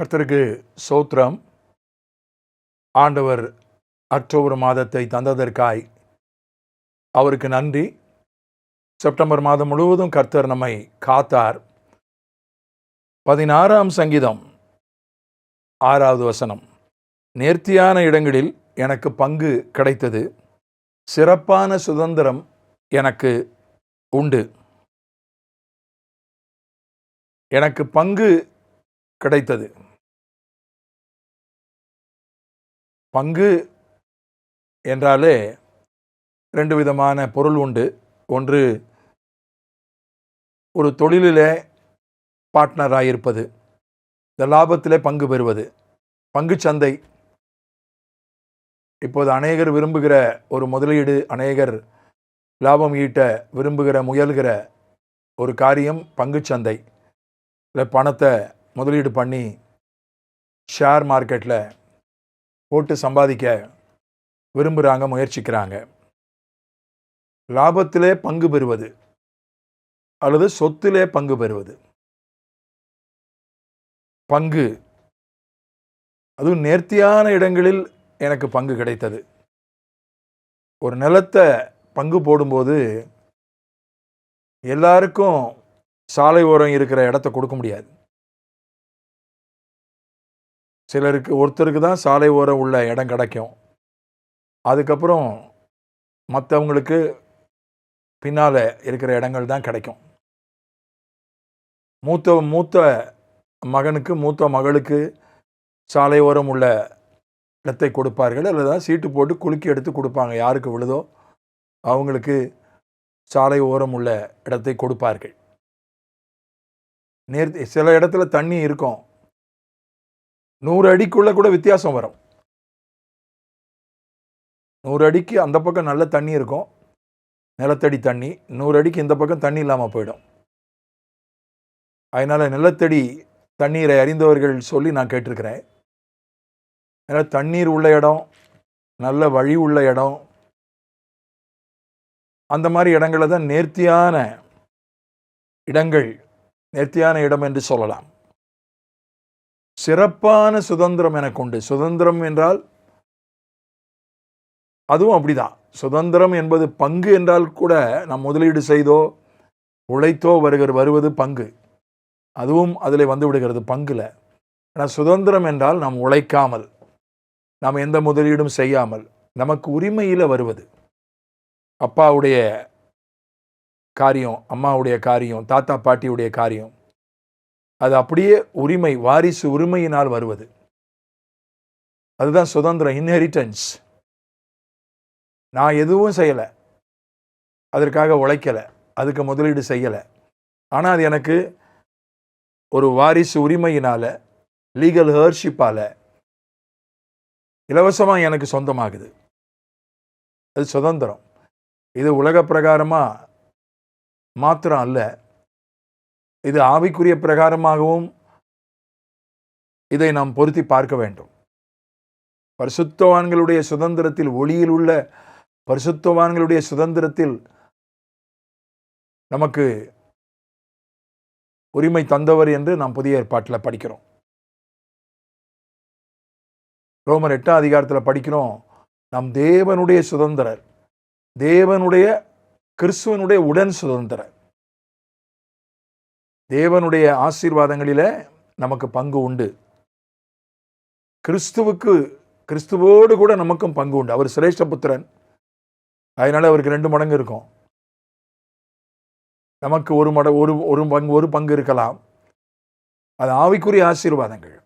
கர்த்தருக்கு சோத்திரம். ஆண்டவர் அக்டோபர் மாதத்தை தந்ததற்காய் அவருக்கு நன்றி. செப்டம்பர் மாதம் முழுவதும் கர்த்தர் நம்மை காத்தார். பதினாறாம் சங்கீதம் ஆறாவது வசனம். நேர்த்தியான இடங்களில் எனக்கு பங்கு கிடைத்தது. சிறப்பான சுதந்திரம் எனக்கு உண்டு. எனக்கு பங்கு கிடைத்தது. பங்கு என்றாலே ரெண்டு விதமான பொருள் உண்டு. ஒன்று ஒரு தொழிலிலே பார்ட்னராக இருப்பது. இந்த லாபத்திலே பங்கு பெறுவது. பங்கு சந்தை. இப்போது அநேகர் விரும்புகிற ஒரு முதலீடு அநேகர் லாபம் ஈட்ட விரும்புகிற முயல்கிற ஒரு காரியம் பங்குச்சந்தை இல்லை பணத்தை முதலீடு பண்ணி ஷேர் மார்க்கெட்டில் போட்டு சம்பாதிக்க விரும்புகிறாங்க முயற்சிக்கிறாங்க. லாபத்திலே பங்கு பெறுவது அல்லது சொத்திலே பங்கு பெறுவது. பங்கு. அதுவும் நேர்த்தியான இடங்களில் எனக்கு பங்கு கிடைத்தது. ஒரு நிலத்தை பங்கு போடும்போது எல்லாருக்கும் சாலை ஓரம் இருக்கிற இடத்த கொடுக்க முடியாது. சிலருக்கு ஒருத்தருக்கு தான் சாலை ஓரம் உள்ள இடம் கிடைக்கும். அதுக்கப்புறம் மற்றவங்களுக்கு பின்னால் இருக்கிற இடங்கள் தான் கிடைக்கும். மூத்த மூத்த மகனுக்கு மூத்த மகளுக்கு சாலை ஓரம் உள்ள இடத்தை கொடுப்பார்கள். அல்லது சீட்டு போட்டு குலுக்கி எடுத்து கொடுப்பாங்க. யாருக்கு விழுதோ அவங்களுக்கு சாலை ஓரம் உள்ள இடத்தை கொடுப்பார்கள். நேர் சில இடத்துல தண்ணி இருக்கும். நூறு அடிக்குள்ளே கூட வித்தியாசம் வரும். நூறு அடிக்கு அந்த பக்கம் நல்ல தண்ணி இருக்கும். நிலத்தடி தண்ணி. நூறு அடிக்கு இந்த பக்கம் தண்ணி இல்லாமல் போயிடும். அதனால் நிலத்தடி தண்ணீரை அறிந்தவர்கள் சொல்லி நான் கேட்டிருக்கிறேன். அதனால் தண்ணீர் உள்ள இடம் நல்ல வழி உள்ள இடம். அந்த மாதிரி இடங்களில் தான் நேர்த்தியான இடங்கள் நேர்த்தியான இடம் என்று சொல்லலாம். சிறப்பான சுதந்திரம் எனக்கு உண்டு. சுதந்திரம் என்றால் அதுவும் அப்படிதான். சுதந்திரம் என்பது பங்கு என்றால் கூட நாம் முதலீடு செய்தோ உழைத்தோ வருகிற வருவது பங்கு. அதுவும் அதில் வந்து விடுகிறது பங்குல. ஆனால் சுதந்திரம் என்றால் நாம் உழைக்காமல் நாம் எந்த முதலீடும் செய்யாமல் நமக்கு உரிமையில் வருவது. அப்பாவுடைய காரியம் அம்மாவுடைய காரியம் தாத்தா பாட்டியுடைய காரியம் அது அப்படியே உரிமை வாரிசு உரிமையினால் வருவது. அதுதான் சுதந்திரம் இன்ஹெரிட்டன்ஸ் நான் எதுவும் செய்யலை. அதற்காக உழைக்கலை. அதுக்கு முதலீடு செய்யலை. ஆனால் அது எனக்கு ஒரு வாரிசு உரிமையினால் லீகல் ஹேர்ஷிப்பால் இலவசமாக எனக்கு சொந்தமாகுது. அது சுதந்திரம். இது உலக பிரகாரமாக மாத்திரம் அல்ல. இது ஆவிக்குரிய பிரகாரமாகவும் இதை நாம் பொருத்தி பார்க்க வேண்டும். பரிசுத்தவான்களுடைய சுதந்திரத்தில் ஒளியில் உள்ள பரிசுத்தவான்களுடைய சுதந்திரத்தில் நமக்கு உரிமை தந்தவர் என்று நாம் புதிய ஏற்பாட்டில் படிக்கிறோம். ரோமர் எட்டாம் அதிகாரத்தில் படிக்கிறோம் நம் தேவனுடைய சுதந்திரர் தேவனுடைய கிறிஸ்துவனுடைய உடன் சுதந்திரர் தேவனுடைய ஆசீர்வாதங்களில் நமக்கு பங்கு உண்டு. கிறிஸ்துவுக்கு கிறிஸ்துவோடு கூட நமக்கும் பங்கு உண்டு. அவர் சிரேஷ்ட புத்திரன். அதனால் அவருக்கு ரெண்டு மடங்கு இருக்கும். நமக்கு ஒரு மட ஒரு ஒரு பங்கு ஒரு பங்கு இருக்கலாம். அது ஆவிக்குரிய ஆசீர்வாதங்கள்.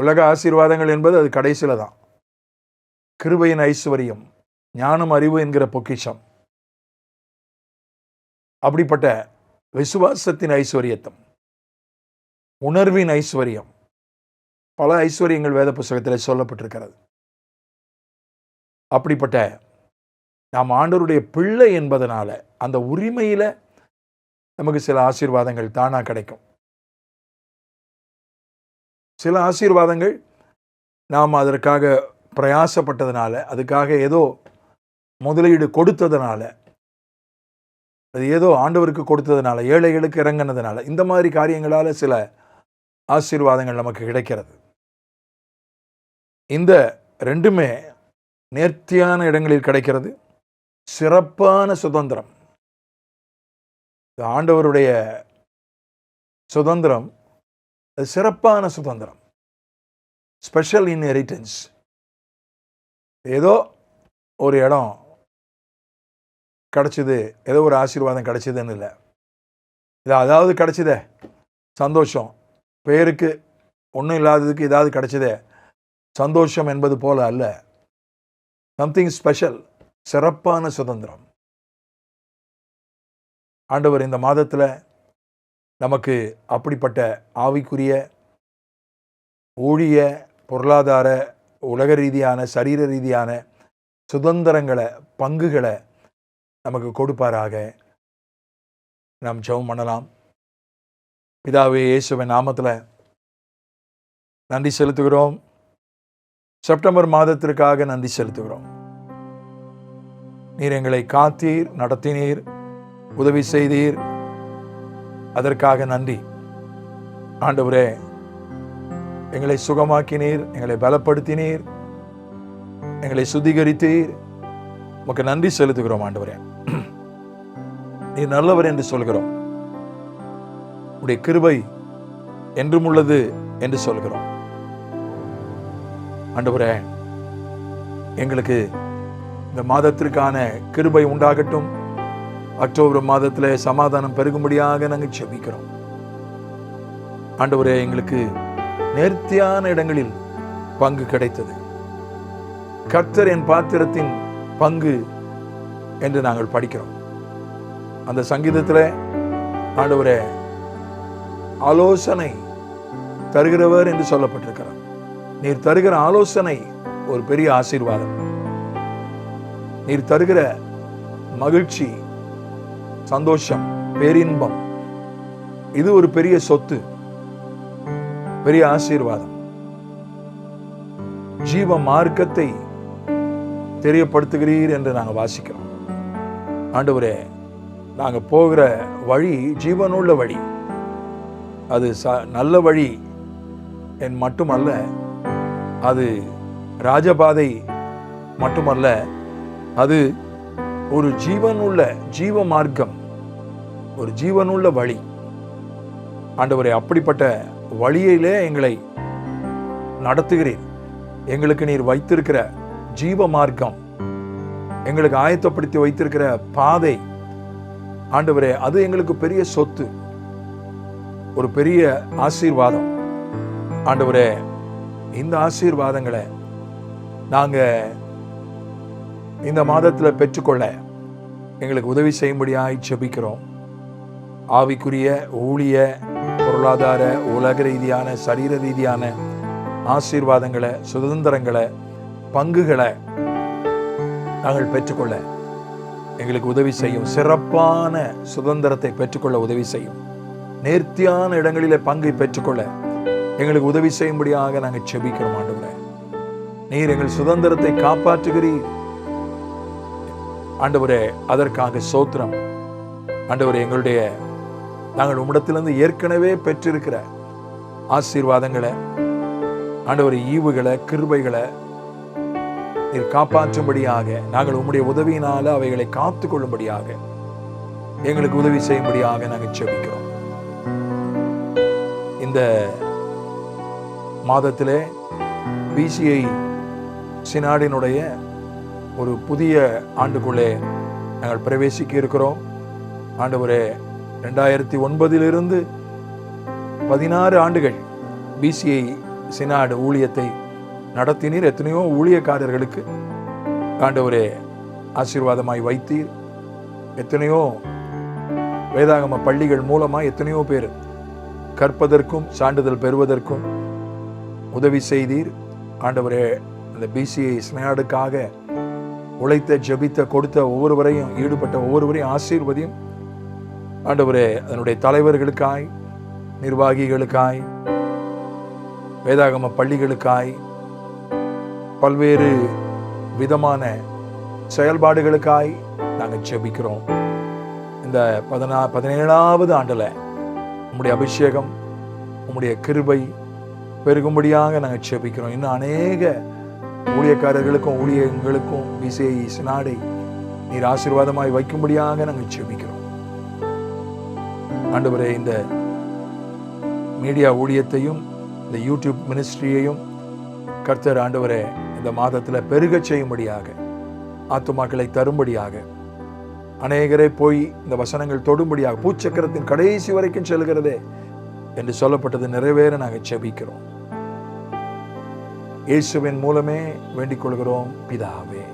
உலக ஆசீர்வாதங்கள் என்பது அது கடைசியில் தான். கிருபையின் ஐஸ்வர்யம் ஞானம் அறிவு என்கிற பொக்கிஷம். அப்படிப்பட்ட விசுவாசத்தின் ஐஸ்வர்யத்தம் உணர்வின் ஐஸ்வர்யம். பல ஐஸ்வர்யங்கள் வேத புஸ்தகத்தில் சொல்லப்பட்டிருக்கிறது. அப்படிப்பட்ட நாம் ஆண்டவருடைய பிள்ளை என்பதனால அந்த உரிமையில் நமக்கு சில ஆசீர்வாதங்கள் தானாக கிடைக்கும். சில ஆசீர்வாதங்கள் நாம் அதற்காக பிரயாசப்பட்டதுனால அதுக்காக ஏதோ முதலீடு கொடுத்ததுனால அது ஏதோ ஆண்டவருக்கு கொடுத்ததுனால ஏழைகளுக்கு இறங்கினதுனால இந்த மாதிரி காரியங்களால் சில ஆசீர்வாதங்கள் நமக்கு கிடைக்கிறது. இந்த ரெண்டுமே நேர்த்தியான இடங்களில் கிடைக்கிறது. சிறப்பான சுதந்திரம். இந்த ஆண்டவருடைய சுதந்திரம் அது சிறப்பான சுதந்திரம். ஸ்பெஷல் இன்ஹெரிட்டன்ஸ் ஏதோ ஒரு இடம் கிடச்சிது. ஏதோ ஒரு ஆசீர்வாதம் கிடச்சிதுன்னு இல்லை. இது அதாவது கிடச்சிதே. சந்தோஷம். பேருக்கு ஒன்றும் இல்லாததுக்கு ஏதாவது கிடச்சிதே. சந்தோஷம் என்பது போல அல்ல. சம்திங் ஸ்பெஷல் சிறப்பான சுதந்திரம். ஆண்டவர் இந்த மாதத்தில் நமக்கு அப்படிப்பட்ட ஆவிக்குரிய ஊழிய பொருளாதார உலக ரீதியான சரீர ரீதியான சுதந்திரங்களை பங்குகளை நமக்கு கொடுப்பாராக. நாம் ஜெபம் பண்ணலாம். பிதாவே இயேசுவின் நாமத்தில் நன்றி செலுத்துகிறோம். செப்டம்பர் மாதத்திற்காக நன்றி செலுத்துகிறோம். நீர் எங்களை காத்தீர் நடத்தினீர் உதவி செய்தீர். அதற்காக நன்றி. ஆண்டவரே எங்களை சுகமாக்கினீர் எங்களை பலப்படுத்தினீர் எங்களை சுத்திகரித்தீர். உமக்கு நன்றி செலுத்துகிறோம் ஆண்டவரே. நீ நல்லவர் என்று சொல்கிறோம். உடைய கிருபை என்றும் உள்ளது என்று சொல்கிறோம். ஆண்டவரே எங்களுக்கு இந்த மாதத்திற்கான கிருபை உண்டாகட்டும். அக்டோபர் மாதத்தில் சமாதானம் பெருகும்படியாக நாங்கள் செபிக்கிறோம் ஆண்டவரே எங்களுக்கு நேர்த்தியான இடங்களில் பங்கு கிடைத்தது. கர்த்தர் என் பாத்திரத்தின் பங்கு என்று நாங்கள் படிக்கிறோம். அந்த சங்கீதத்தில் ஆண்டவரே ஆலோசனை தருகிறவர் என்று சொல்லப்பட்டிருக்கிறார். நீர் தருகிற ஆலோசனை ஒரு பெரிய ஆசீர்வாதம். நீர் தருகிற மகிழ்ச்சி சந்தோஷம் பேரின்பம் இது ஒரு பெரிய சொத்து பெரிய ஆசீர்வாதம். ஜீவ மார்க்கத்தை தெரியப்படுத்துகிறீர் என்று நாங்கள் வாசிக்கிறோம். ஆண்டவரே நாங்கள் போகிற வழி ஜீவனுள்ள வழி. அது ச நல்ல வழி என் மட்டுமல்ல அது ராஜபாதை மட்டுமல்ல அது ஒரு ஜீவனுள்ள ஜீவ மார்க்கம் ஒரு ஜீவனுள்ள வழி. ஆண்டவரை அப்படிப்பட்ட வழியிலே எங்களை நடத்துகிறீர். எங்களுக்கு நீர் வைத்திருக்கிற ஜீவ மார்க்கம் எங்களுக்கு ஆயத்தப்படுத்தி வைத்திருக்கிற பாதை ஆண்டவரே அது எங்களுக்கு பெரிய சொத்து ஒரு பெரிய ஆசீர்வாதம். ஆண்டவரே இந்த ஆசீர்வாதங்களை நாங்க இந்த மாதத்துல பெற்றுக்கொள்ள எங்களுக்கு உதவி செய்யும்படியாய் செபிக்கிறோம் ஆவிக்குரிய ஊழிய பொருளாதார உலக ரீதியான சரீர ரீதியான ஆசீர்வாதங்களை சுதந்திரங்களை பங்குகளை நாங்கள் பெற்றுக்கொள்ள எங்களுக்கு உதவி செய்யும். சிறப்பான சுதந்திரத்தை பெற்றுக்கொள்ள உதவி செய்யும். நேர்த்தியான இடங்களிலே பங்கை பெற்றுக்கொள்ள எங்களுக்கு உதவி செய்யும்படியாக நாங்கள் செபிக்கிறோம் ஆண்டவரே. நீர் எங்கள் சுதந்திரத்தை காப்பாற்றுகிறீர். ஆண்டவரே அதற்காக சோத்திரம். ஆண்டவரே எங்களுடைய நாங்கள் உம்மிடத்திலிருந்து ஏற்கனவே பெற்றிருக்கிற ஆசீர்வாதங்களை ஆண்டவர் ஈவுகளை கிருபைகளை நீர் காப்பாற்றும்படியாக நாங்கள் உம்முடைய உதவியினால அவைகளை காத்து கொள்ளும்படியாக எங்களுக்கு உதவி செய்யும்படியாக நாங்கள் செபிக்கிறோம் இந்த மாதத்திலே பிசிஐ சினாடினுடைய ஒரு புதிய ஆண்டுக்குள்ளே நாங்கள் பிரவேசிக்க இருக்கிறோம். ஆண்டு ஒரு ரெண்டாயிரத்தி ஒன்பதிலிருந்து பதினாறு ஆண்டுகள் பிசிஐ சினாடு ஊழியத்தை நடத்தினீர். எத்தனையோ ஊழியக்காரர்களுக்கு ஆண்டவரே ஆசீர்வாதமாய் வைத்தீர். எத்தனையோ வேதாகம பள்ளிகள் மூலமாக எத்தனையோ பேர் கற்பதற்கும் சான்றிதழ் பெறுவதற்கும் உதவி செய்தீர். ஆண்டவரே அந்த பிசிஐ ஸ்னேடுக்காக உழைத்த ஜெபித்த கொடுத்த ஒவ்வொருவரையும் ஈடுபட்ட ஒவ்வொருவரையும் ஆசீர்வதியும். ஆண்டவரே அதனுடைய தலைவர்களுக்காய் நிர்வாகிகளுக்காய் வேதாகம பள்ளிகளுக்காய் பல்வேறு விதமான செயல்பாடுகளுக்காய் நாங்கள் ஜெபிக்கிறோம். இந்த பதினா பதினேழாவது ஆண்டில் நம்முடைய அபிஷேகம் உம்முடைய கிருபை பெருகும்படியாக நாங்கள் ஜெபிக்கிறோம். இன்னும் அநேக ஊழியக்காரர்களுக்கும் ஊழியங்களுக்கும் விசேயி சினாடை நீர் ஆசீர்வாதமாய் வைக்கும்படியாக நாங்கள் ஜெபிக்கிறோம். ஆண்டவரே இந்த மீடியா ஊழியத்தையும் இந்த யூடியூப் மினிஸ்ட்ரியையும் கர்த்தர் ஆண்டவரே இந்த மாதத்தில் பெருகச் செய்யும்படியாக ஆத்துமாக்களை தரும்படியாக அநேகரை போய் இந்த வசனங்கள் தொடும்படியாக பூச்சக்கரத்தின் கடைசி வரைக்கும் செல்கிறதே என்று சொல்லப்பட்டது நிறைவேற நாங்கள் செபிக்கிறோம். இயேசுவின் மூலமே வேண்டிக் கொள்கிறோம் பிதாவே.